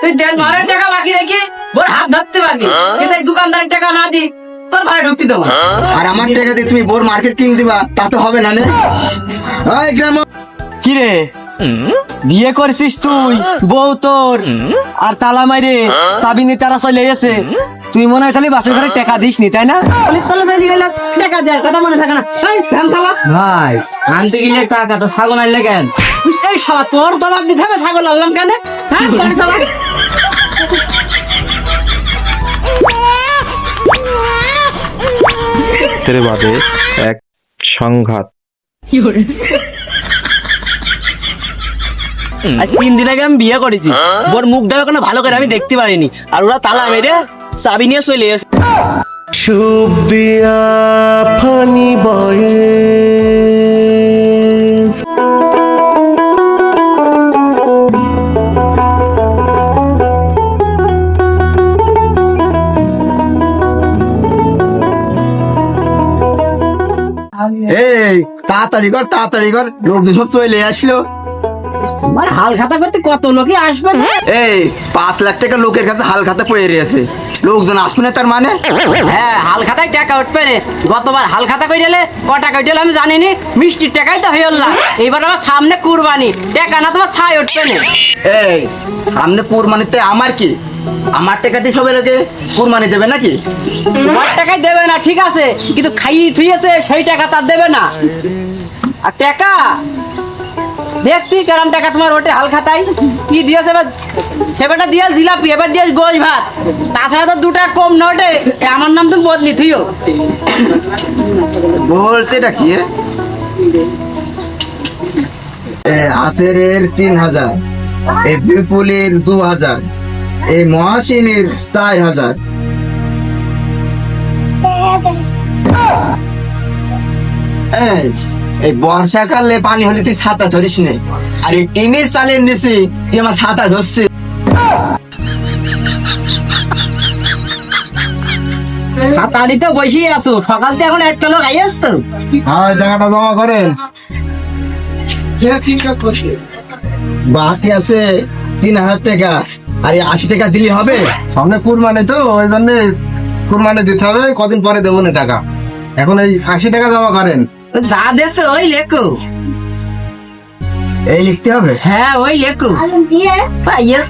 তুই দেড় টাকা বাকি রেখে ওর হাত ধরতে পারবি। কিন্তু এই দোকানদারের টাকা না দি তোর ঘরে ঢুকতে দেবো। আর আমার টাকা দিয়ে তুমি বোর মার্কেট কিনে দিবা তা তো হবে না নে। গ্রাম কি রে? বিয়ে করছিস তুই বউ তোর। আর তালা মাইরে সাবিনী তারা চলে গেছে। তুই মনে হয় তাহলে বাসের ঘরে টাকা দিস নি তাই না? টাকা দেওয়ার কথা মনে থাকে না। ভাই আনতে গেলে টাকা তো ছাগল আনলে কেন? এই শালা তোর জবাব দিতে হবে ছাগল আনলাম কেন? হ্যাঁ গাড়ি চালা রাত্রে বাদে এক সংঘাত। আজ তিন দিন আগে আমি বিয়ে করেছি। ওর মুখটা এখনও ভালো করে আমি দেখতে পারিনি। আর ওরা তালা মেরে চাবি নিয়ে চলে এসে সুপ দিয়া ফানি বয়েস তাড়াতাড়ি কর তাড়াতাড়ি কর। লোকজন সব চলে আসলো। আমার হাল খাতা করতে কত লোকই আসবে? এই পাঁচ লাখ টাকা লোকের কাছে হাল খাতা পড়ে রয়েছে। লোকজন আসবে না তার মানে? হ্যাঁ হাল খাতায় টাকা উঠবে রে। গতবার হাল খাতা কই দিলে ক টাকা উঠলে আমি জানিনি মিষ্টির টাকাই তো হয়ে না এইবার আমার সামনে কুরবানি। টাকা না তোমার ছাই উঠবে না। এই সামনে কুরবানিতে আমার কি? আমার টাকা দিয়ে সবাই লোকে কুরবানি দেবে নাকি? তোমার টাকাই দেবে না ঠিক আছে কিন্তু খাইয়ে থুইয়েছে সেই টাকা তার দেবে না। আর টাকা? দেখছি কেরম টাকা তোমার ওটে হাল খাতায়। কি দিয়েছে এবার? সেবারটা দিয়ে জিলাপি এবার দিয়ে গোজ ভাত। তাছাড়া তো দুটা কম না এ আমার নাম তুমি বদলি থুইও। বলছে এটা কি এ? আসেরের তিন হাজার এই বিপুলের দু হাজার। এই মহাসিনের চার হাজার। এই, এই বর্ষাকালে পানি হলে তুই ছাতা ধরিস নে। আর এই টিনের চালের নিচে তুই আমার ছাতা ধরছিস। হাতাড়ি তো বসেই আছো সকাল থেকে এখন একটা লোক আইয়াস তো। হ্যাঁ টাকাটা জমা করেন। বাকি আছে তিন হাজার টাকা। আর আশি টাকা দিলে হবে? সামনে কুরবানি তো ওই জন্য কুরবানি দিতে হবে কদিন পরে দেবো না টাকা। এখন এই আশি টাকা জমা করেন। যা দেছে ওই লেখো। এই লিখতে হবে? হ্যাঁ ওই লেখো।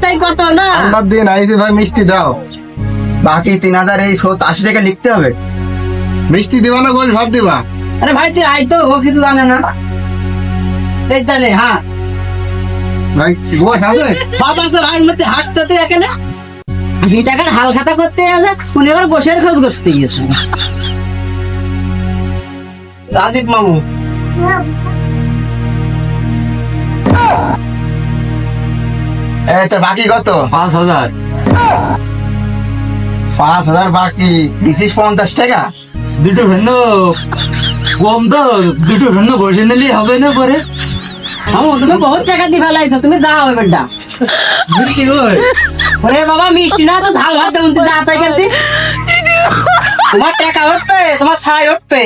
তাই কত না? আপনার দিন আইসি ভাই মিষ্টি দাও। বাকি তিন হাজার এই সত আশি টাকা লিখতে হবে। মিষ্টি দিবা না গোল ভাত দিবা? আরে ভাই তুই আই তো ও কিছু জানে না। এই জানে হ্যাঁ। ভাই আছে আছে ভাই মধ্যে হাঁটতে তুই এখানে আশি টাকার হাল খাতা করতে আছে উনি বসের খোঁজ করতে গেছে রাজীব মামু। এই তো বাকি কত? পাঁচ হাজার। পাঁচ হাজার বাকি। দিছিস পঞ্চাশ টাকা? দুটো ভিন্ন কম তো দুটো ভিন্ন বসে নিলে হবে না পরে। মামু তুমি বহুত টাকা দিয়ে ফেলাইছো তুমি যাও এবারটা। মিষ্টি কই ওরে বাবা মিষ্টি না তো ঝাল ভাত দেবো যা তাই তোমার টাকা উঠবে তোমার ছাই উঠবে।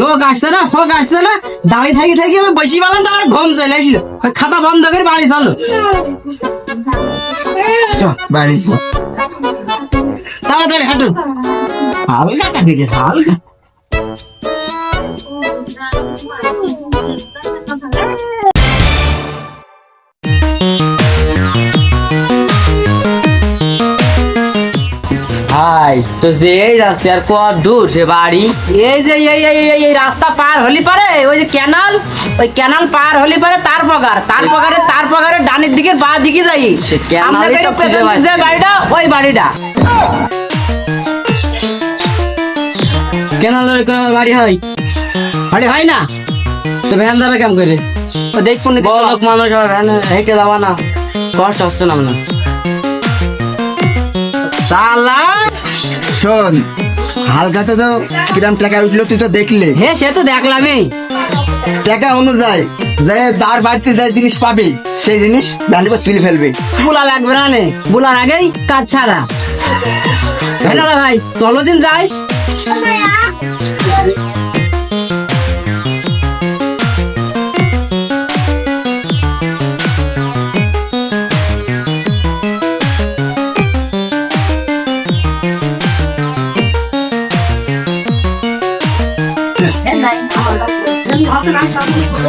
লোক আসছে না, হোক আসছে না, দাঁড়িয়ে থাকি থাকি আমি বসি পেলাম তো আমার ঘুম চলে আসলো। খাতা বন্ধ করে বাড়ি চলো। বাড়ি। তাড়াতাড়ি হাঁটু। হালকা থাকে হালকা। তো যে যাচ্ছে আর কত দূর সে বাড়ি? এই যে এই এই এই- এই রাস্তা পার হলি পারে ওই যে ক্যানাল ওই ক্যানাল পার হলি পারে তার পগার তার পগারে তার পগারে ডানের দিকে বা দিকে যাই। সামনে তো না। বাড়িটা ওই বাড়িটা। কেন বাড়ি হয়? বাড়ি হয় না? তো ভ্যান যাবে কেমন করে? ও দেখ পুণ্য বড় লোক মানুষ হবে ভ্যান হেঁটে যাবা না। কষ্ট হচ্ছে না আপনার সালা শোন হালকাতে তো কিরাম টাকা উঠল তুই তো দেখলে। হ্যাঁ সে তো দেখলামই। টাকা অনুযায়ী যে তার বাড়িতে যে জিনিস পাবি সেই জিনিস ভ্যানের তুলে ফেলবি। বুলা লাগবে না নে। বুলার আগেই কাজ ছাড়া। হ্যাঁ ভাই চলো দিন যাই।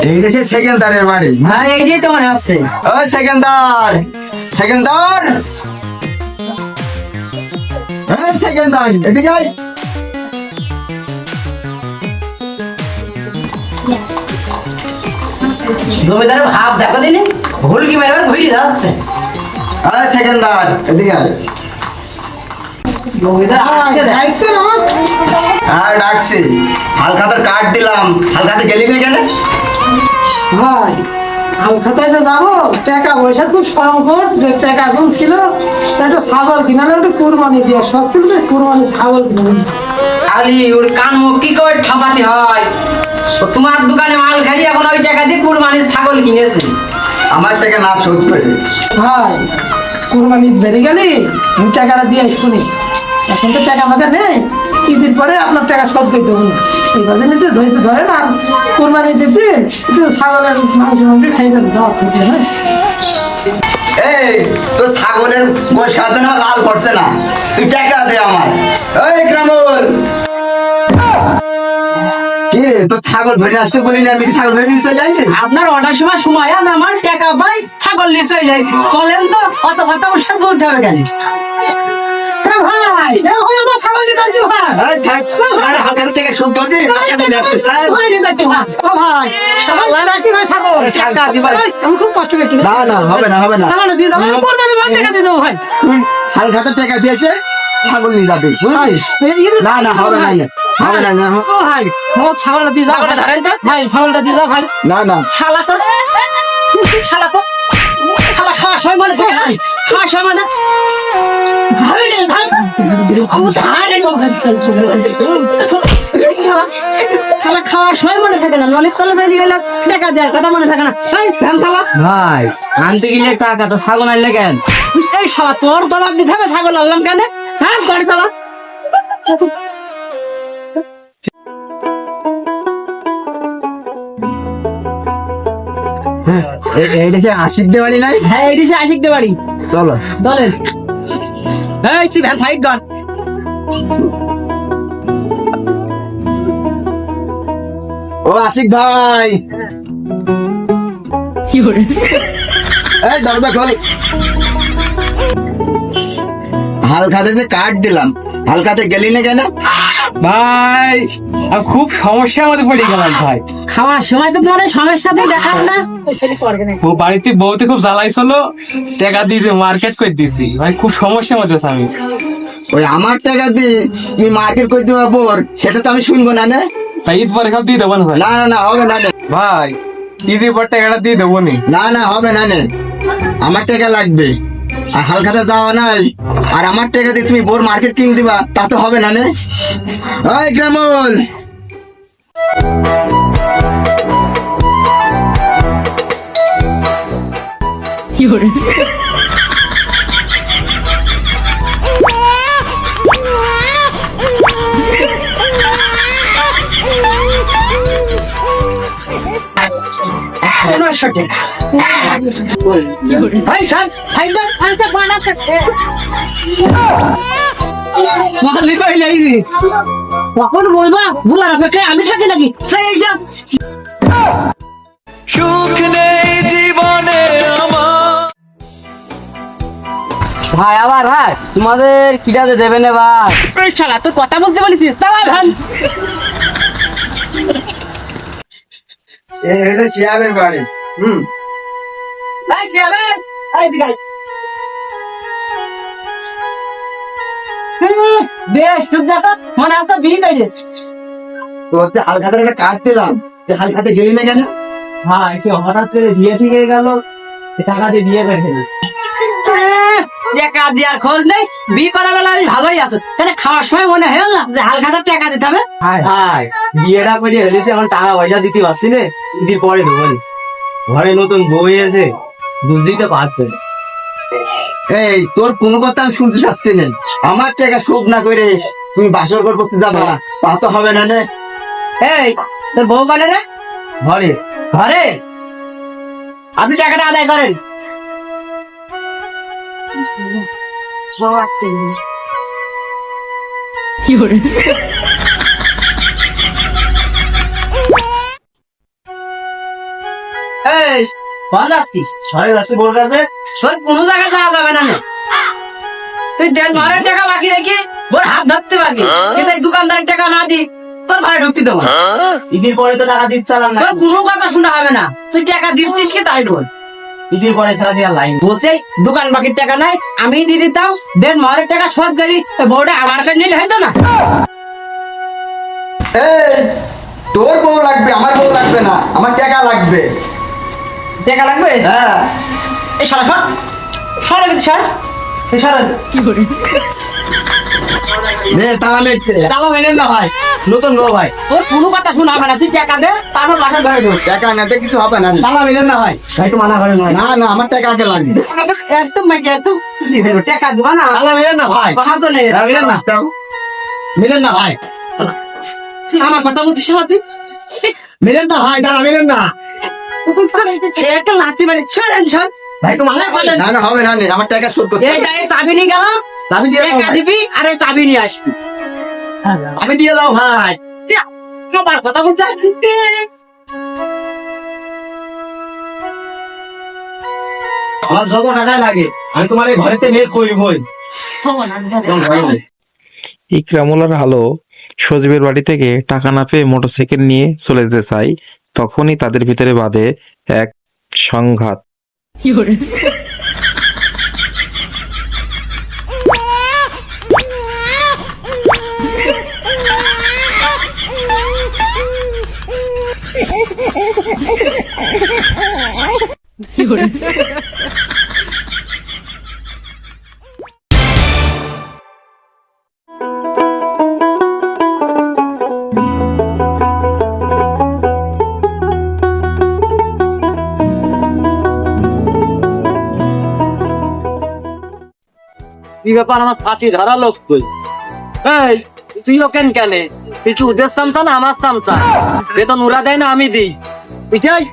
এই দেশে সেকেন্দারের বাড়ি হ্যাঁ এইটাই তো মনে হচ্ছে ওই সেকেন্দার সেকেন্দার এই সেকেন্দার এদিকে আয়। জমিদারের ভাব দেখো দিনে ভুল কি মেরে ঘুরে যাচ্ছে এই সেকেন্দার এদিকে আয়। জমিদার আসছে দেখ। হ্যাঁ ডাকছি হালখাতার কার্ড দিলাম। হালখাতে গেলি না কেন ভাই কলকাতায় যে যাব টাকা পয়সা খুব সংকট যে টাকা এখন ছিল একটা ছাগল কিনালে একটা কুরবানি দিয়ে শখ ছিল যে কুরবানি ছাগল কিনে আলি ওর কান মুখ কি করে ঠাপাতে হয়? তোমার দোকানে মাল খাই এখন ওই টাকা দিয়ে কুরবানির ছাগল কিনেছে। আমার টাকা না শোধ করে ভাই কুরবানি বেড়ে গেলি আমি টাকাটা দিয়ে শুনি এখন তো টাকা আমাকে নেই। ঈদের পরে আপনার টাকা শোধ করে দেবো। এই বাজে নিতে ধৈর্য ধরে না কুরবানি দিতে একটু ছাগলের মাংস মাংস খাই যাবে দাওয়াত থেকে হ্যাঁ? এই তোর ছাগলের গোশ খাওয়ার জন্য লাল পড়ছে না। তুই টাকা দে আমার এই গ্রামল কি ছাগল ধরে আসতে বলি না আমি ছাগল ধরে নিয়ে চলে যাইছি আপনার অর্ডার সময় সময় আমার টাকা পাই ছাগল নিয়ে চলে যাইছি চলেন তো অত কথা উৎসব বলতে হবে কেন? ভাই। এ হই আমার ছাগল নিয়ে ভাই। আরে স্যার। ভাই। সবাই রাখি ভাই ছাগল ভাই, আমি খুব কষ্ট করছি না না হবে না হবে না। দিয়ে দাও। কোরবানি ভাই টাকা দিয়ে ভাই। হালখাতে টাকা দিয়েছে ছাগল নিয়ে যাবে বুঝলিস না না হবে না হবে না না ও ভাই ছাগলটা দিয়ে দাও। ছাগলটা ভাই ছাগলটা দিয়ে দাও ভাই। না না। তো। খালা তো। খালা খাওয়ার সময় মনে না খাওয়ার সময় মনে ভাবি নে ধান আমি ধান খালা মনে থাকে না ললিত তলা চাইলে গেলাম কথা মনে থাকে না এই ভ্যান খালা ভাই, আনতে গেলে টাকা তো ছাগল আনলে কেন? এই শালা, তোর দবাব দিতে হবে ছাগল আনলাম কেন? হ্যাঁ গাড়ি চালা। দেশে আশিক দে বাড়ি নাই? হ্যাঁ দিশে আশিক দে বাড়ি চলো। দলের। এই ভ্যান সাইড ও আশিক ভাই। কি এই দরজা খোল। হালখাতে যে কার্ড দিলাম হালখাতে গেলি না কেন? ভাই আমি খুব সমস্যার মধ্যে পড়ে গেলাম ভাই। খাওয়ার সময় তো তোমার সমস্যা তুই দেখাস না। ও বাড়িতে বউতে খুব জ্বালাইছিল টাকা দিয়ে মার্কেট করে দিছি ভাই খুব সমস্যার মধ্যে আমি। ওই আমার টাকা দিয়ে তুমি মার্কেট করতে পারব সেটা তো আমি শুনব না না? ভাই ঈদ পরে সব দিয়ে দেবো না ভাই। না না না হবে না ভাই ঈদের পর টাকাটা দিয়ে দেবো নি। না না হবে না নে। আমার টাকা লাগবে। আর হালখাতে যাওয়া নাই। আর আমার টাকা দিয়ে তুমি বোর মার্কেট কিনে দিবা তা তো হবে না নে? ওই গ্রামল ভাই সাইড সাইড দর মালি কই লাইছি কখন বলবা বুলার অপেক্ষায় আমি থাকি নাকি? সেই এইসব ভাই আবার ভাই তোমাদের কিটাতে দেবে না ভাই? এই শালা তুই কথা বলতে বলিস চালা ভ্যান এই হলো শিয়াবের বাড়ি হুম। এই শিয়াবে এই দিকে বেশ ঠিক দেখো মনে আছে বিয়ে করিস তো হচ্ছে হালখাতার একটা কার্ড দিলাম যে হালখাতে গেলি না কেন? ভাই সে হঠাৎ করে বিয়ে ঠিক হয়ে গেল টাকা দিয়ে বিয়ে করেছে না টাকা দেওয়ার খোঁজ নেই বিয়ে করার বেলা আমি ভালোই আছো। তাহলে খাওয়ার সময় মনে হয় না যে টাকা দিতে হবে? হাই বিয়েটা করে এখন টাকা পয়সা দিতে পারছি না পরে ঘরে নতুন বউ আছে বুঝতেই তো পারছেন এই তোর কোনো কথা আমি শুনতে চাচ্ছি না। আমার টাকা শোধ না করে তুমি বাসর ঘর করতে যাবা তা তো হবে না নে। এই তোর বউ বলে রে ঘরে। ঘরে? আপনি টাকাটা আদায় করেন। এই যাচ্ছি কাছে। তোর কোনো জায়গায় যাওয়া যাবে না তুই দেড় মারের টাকা বাকি রেখে ওর হাত ধরতে পারবি। কিন্তু দোকানদারের টাকা না দি তোর ঘরে ঢুকতে দেবো ঈদের পরে তো টাকা দিচ্ছিলাম না। তোর কোনো কথা শোনা হবে না। তুই টাকা দিচ্ছিস কি তাই বল। ঈদের পরে ছাড়া দিয়ে লাইন বলতে দোকান বাকির টাকা নাই আমি দিয়ে দিতাম দেড় মারের টাকা সব গাড়ি বউটা আমার কাছে নিলে হয়তো না। এই তোর বউ লাগবে আমার বউ লাগবে না আমার টাকা লাগবে। টাকা লাগবে? হ্যাঁ। এই সরা সর। সর কিন্তু সর। এই সর। দে তারা মেঘে টাকা মেনেন না ভাই। নতুন বউ ভাই। তোর কোনো কথা শোনা হবে না। তুই টাকা দে তারপর বাসার ঘরে ঢুক। টাকা নাতে কিছু হবে না। টাকা মেনেন না ভাই। ভাই একটু মানা করেন ভাই না না আমার টাকা আগে লাগবে। একদম মাইকে একদম। টাকা দেবো না। টাকা মেনেন না ভাই। বাহার তো নেই মিলেন না। দাও। না ভাই। আমার কথা বলছিস না তুই? মিলেন না ভাই টাকা মেনেন না। একটা লাস্তি মানে সর সর। ভাই একটু মানা করেন না না হবে না আমার টাকা শোধ করতে হবে। এইটা চাবি নিয়ে গেলাম আমি দিয়ে টাকা দিবি আর এই চাবি নিয়ে আসবি। আমি দিয়ে দাও ভাই। আমার কথা বলতে আমার যত টাকায় লাগে আমি তোমার এই ঘরেতে মেয়ে করবই। ইকরামুলার আলো সজীবের বাড়ি থেকে টাকা না পেয়ে মোটরসাইকেল নিয়ে চলে যেতে চাই। তখনই তাদের ভিতরে বাঁধে এক সংঘাত। ব্যাপার আমার ফাঁসি ধরা লোক তুই এই তুইও কেন কেন? তুই কি ওদের সামসা না আমার সামসা? বেতন ওরা দেয় না আমি দিই। বুঝাই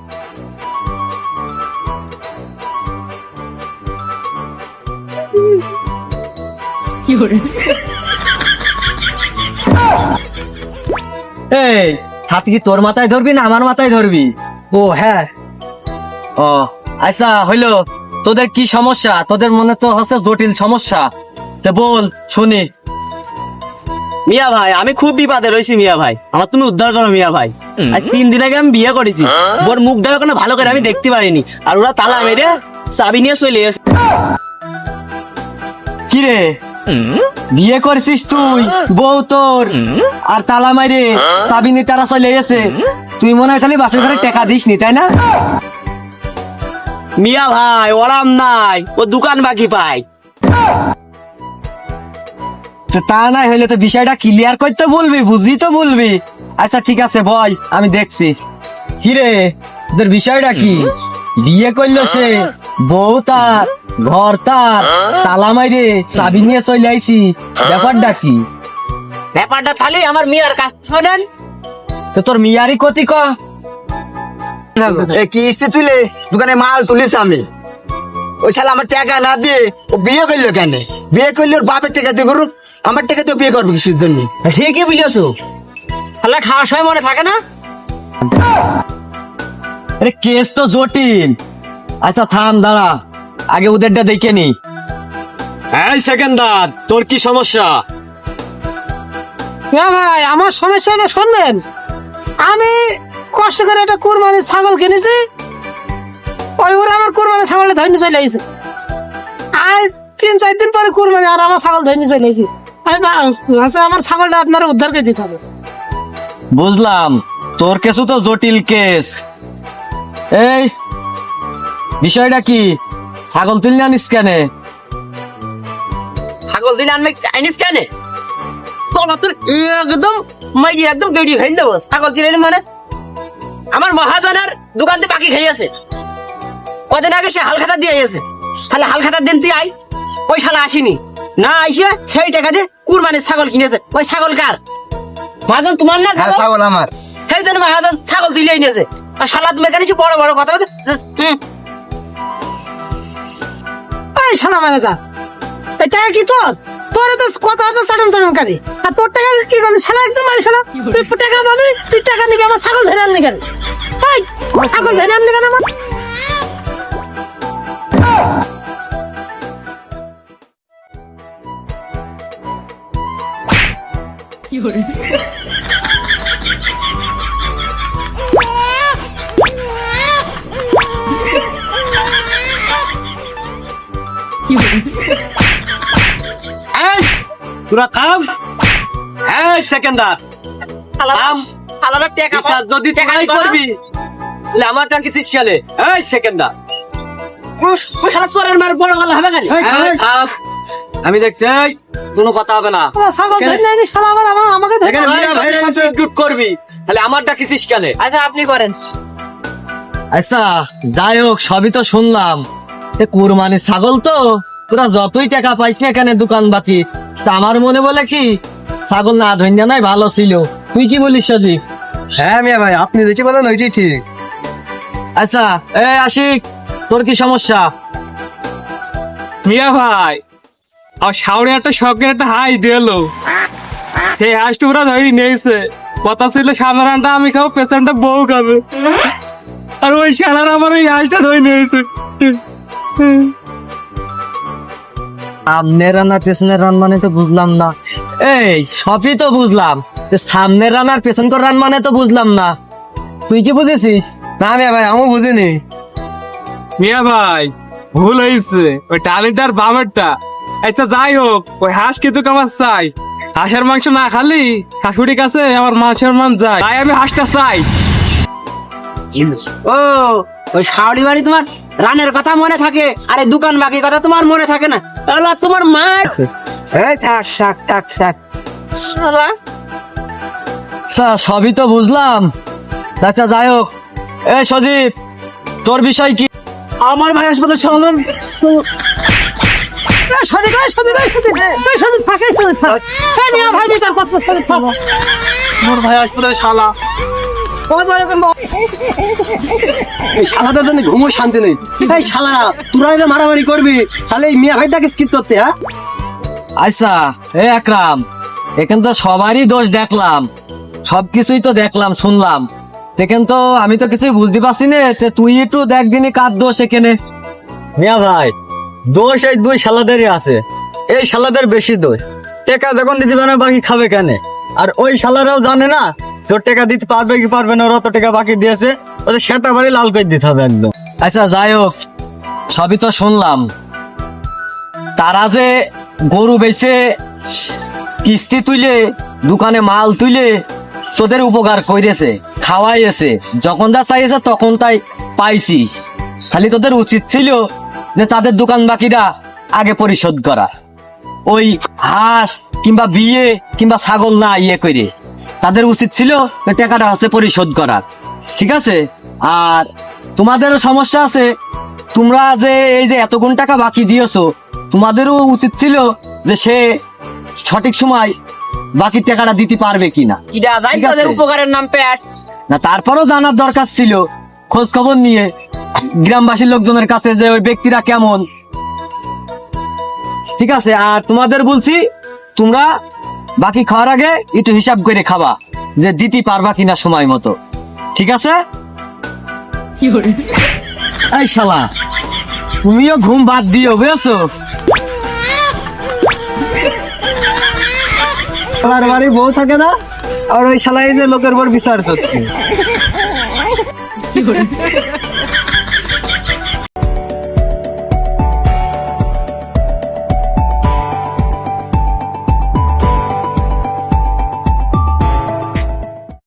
এই হাত কি তোর মাথায় ধরবি না আমার মাথায় ধরবি? ও হ্যাঁ। ও আচ্ছা হইল। তোদের কি সমস্যা? তোদের মনে তো হচ্ছে জটিল সমস্যা। তে বল শুনি। মিয়া ভাই আমি খুব বিপদে রয়েছি মিয়া ভাই। আমার তুমি উদ্ধার করো মিয়া ভাই। আজ তিন দিন আগে আমি বিয়ে করেছি। ওর মুখটা ওখানে ভালো করে আমি দেখতে পারিনি। আর ওরা তালা মেরে চাবি নিয়ে চলে এসে কি রে? বিয়ে করছিস তুই বউ তোর। আর তালা মাইরে চাবি নিয়ে তারা চলে এসে তুই মনে হয় তাহলে বাসের ঘরে টাকা দিস নি তাই না? মিয়া ভাই ওরাম নাই। ও দোকান বাকি পাই তা নাই হইলে তো বিষয়টা ক্লিয়ার করতে বলবি বুঝি তো বলবি। আচ্ছা ঠিক আছে ভয় আমি দেখছি। হিরে তোদের বিষয়টা কি? বিয়ে করল সে বউ তার ঘর তার তালা মাইরে চাবি নিয়ে চলে আইছি। ব্যাপারটা কি? ব্যাপারটা তাহলে আমার মেয়ের কাছ শোনেন। তো তোর মিয়ারই কতি ক এ কি ইচ্ছে তুলে? দোকানে মাল তুলিস আমি। ওই শালা আমার টাকা না দিয়ে ও বিয়ে করল কেন? বিয়ে করলে ওর বাপের টাকা দিয়ে করুক আমার টাকা দিয়ে বিয়ে করবে কিসের জন্য? ঠিকই বুঝেছ তাহলে খাওয়ার সময় মনে থাকে না? আরে কেস তো জটিল। আচ্ছা থাম দাঁড়া। আগে ওদেরটা দেখে নি। এই সেকেন্দার তোর কি সমস্যা? না ভাই আমার সমস্যাটা শুনবেন আমি কষ্ট করে একটা কুরবানি ছাগল কিনেছি। ওই ওরা আমার কুরবানি ছাগলটা ধরে চলে আইছে। আজ তিন চার দিন পরে কুরবানি আর আমার ছাগল ধরে চলে আইছি। আচ্ছা আমার ছাগলটা আপনারা উদ্ধার করে দিতে হবে। বুঝলাম। তোর কেসু তো জটিল কেস। এই বিষয়টা কি? ছাগল তুললে আনিস কেন? ছাগল দিলে আনবে আইনিস কেন? তোরা তোর একদম মাইরি একদম বেডি হয়ে দেবো। ছাগল দিলে মানে? আমার মহাজনের দোকান থেকে বাকি খেয়েছে কদিন আগে সে হালখাতা দিয়ে গেছে। তাহলে হালখাতার দিন তুই আই ওই শালা আসিনি। না আইসে সেই টাকা দিয়ে কুরবানির ছাগল কিনেছে। ওই ছাগল কার? মহাজন তোমার না হ্যাঁ ছাগল? ছাগল আমার। সেই জন্য মহাজন ছাগল দিলেই নিয়েছে আর শালা তুমি এসে বড় বড় কথা বলতে হুম। এই শোনা মানে যা এই টাকা কি তোর? তোর তো কত আছে সাড়ম সাড়ম কারি। আর তোর টাকা কি করবি শালা, একদম মারি শালা। তুই টাকা পাবি, তুই টাকা নিবি, আমার ছাগল ধরে আনলি কেন? এই, ছাগল ধরে আনলি কেন আমার? তোরা থাম। এই সেকেন্ডার থাম। শালার টাকা বিচার যদি করবি তাহলে আমার টাকা খেলে এই সেকেন্ডার ওই শালা চোরের মার বড় গলা হবে কেন? থাম আমি দেখছি এই, কোনো কথা হবে না। করবি তাহলে আমারটা কিছু খেলে আচ্ছা আপনি করেন। আচ্ছা যাই হোক সবই তো শুনলাম। এ কুরবানি ছাগল তো তোরা যতই টাকা পাইস না কেন দোকান বাকি। তা আমার মনে বলে কি ছাগল না ধন্যা নাই ভালো ছিল। তুই কি বলিস সজীব? হ্যাঁ মিয়া ভাই আপনি যেটি বলেন ওইটাই ঠিক। আচ্ছা এ আশিক তোর কি সমস্যা? মিয়া ভাই আর সাউরে একটা শখের একটা হাই দিল সেই হাঁসটা ওরা ধরে নিয়েছে। কথা ছিল সামনের আমি খাব পেছনটা বউ খাবে। আর ওই শালার আমার ওই হাঁসটা ধরে নিয়েছে। সামনের রান আর পেছনের রান মানে তো বুঝলাম না। এই সবই তো বুঝলাম। যে সামনের রান আর পেছনকার রান মানে তো বুঝলাম না। তুই কি বুঝেছিস? না মিয়া ভাই আমি বুঝিনি। মিয়া ভাই ভুল হয়েছে ওই টালিটার বামেরটা আচ্ছা যাই হোক ওই হাঁস কিন্তু আমার চাই। হাঁসের মাংস না খালি শাশুড়ির কাছে আমার মাছের মান যায়। তাই আমি হাঁসটা চাই। ও ওই শাওড়ি বাড়ি তোমার রানের কথা মনে থাকে আরে দোকান বাকি কথা তোমার মনে থাকে না। তাহলে তোমার মা এই থাক থাক থাক থাক। শালা, আচ্ছা সবই তো বুঝলাম। আচ্ছা যাই হোক। এ সজীব তোর বিষয় কি? আমার ভাই হাসপাতাল মোর ভাই হাসপাতালে শালা। জন্য ঘুমো শান্তি নেই। এই শালা তোরা মারামারি করবি, তাহলে এই মিয়া ভাইটাকে স্কিপ করতে হ্যাঁ? আচ্ছা এ একরাম এখান তো সবারই দোষ দেখলাম। সবকিছুই তো দেখলাম, শুনলাম। এখান তো আমি তো কিছুই বুঝতে পারছি না তুই একটু দেখ দিনই কার দোষ এখানে। মিয়া ভাই, দোষ এই দুই শালাদেরই আছে। এই শালাদের বেশি দোষ। টাকা যখন না বাকি খাবে কেন? আর ওই শালারাও জানে না তোর টাকা দিতে পারবে কি পারবে না, ওরা টাকা বাকি দিয়েছে। ওদের সেটা বাড়ি লাল করে দিতে হবে একদম। আচ্ছা যাই হোক সবই তো শুনলাম। তারা যে গরু বেচে কিস্তি তুলে দোকানে মাল তুলে তোদের উপকার কইরেছে, খাওয়াইয়েছে, যখন যা চাইছে তখন তাই পাইছিস। খালি তোদের উচিত ছিল যে তাদের দোকান বাকিরা আগে পরিশোধ করা। ওই হাঁস কিংবা বিয়ে কিংবা ছাগল না ইয়ে করে। তাদের উচিত ছিল টাকাটা হচ্ছে পরিশোধ করার। ঠিক আছে? আর তোমাদেরও সমস্যা আছে। তোমরা যে এই যে এতগুণ টাকা বাকি দিয়েছ তোমাদেরও উচিত ছিল যে সে সঠিক সময় বাকি টাকাটা দিতে পারবে কিনা। উপকারের নাম পেট না তারপরও জানার দরকার ছিল। খোঁজ খবর নিয়ে গ্রামবাসীর লোকজনের কাছে যে ওই ব্যক্তিরা কেমন। ঠিক আছে? আর তোমাদের বলছি তোমরা বাকি খাওয়ার আগে একটু হিসাব করে খাবা যে দিতে পারবা কিনা সময় মতো। ঠিক আছে? এই শালা, তুমিও ঘুম বাদ দিও, বুঝেছ? আমার বাড়ি বউ থাকে না, আর ওই শালাই যে লোকের উপর বিচার করছে।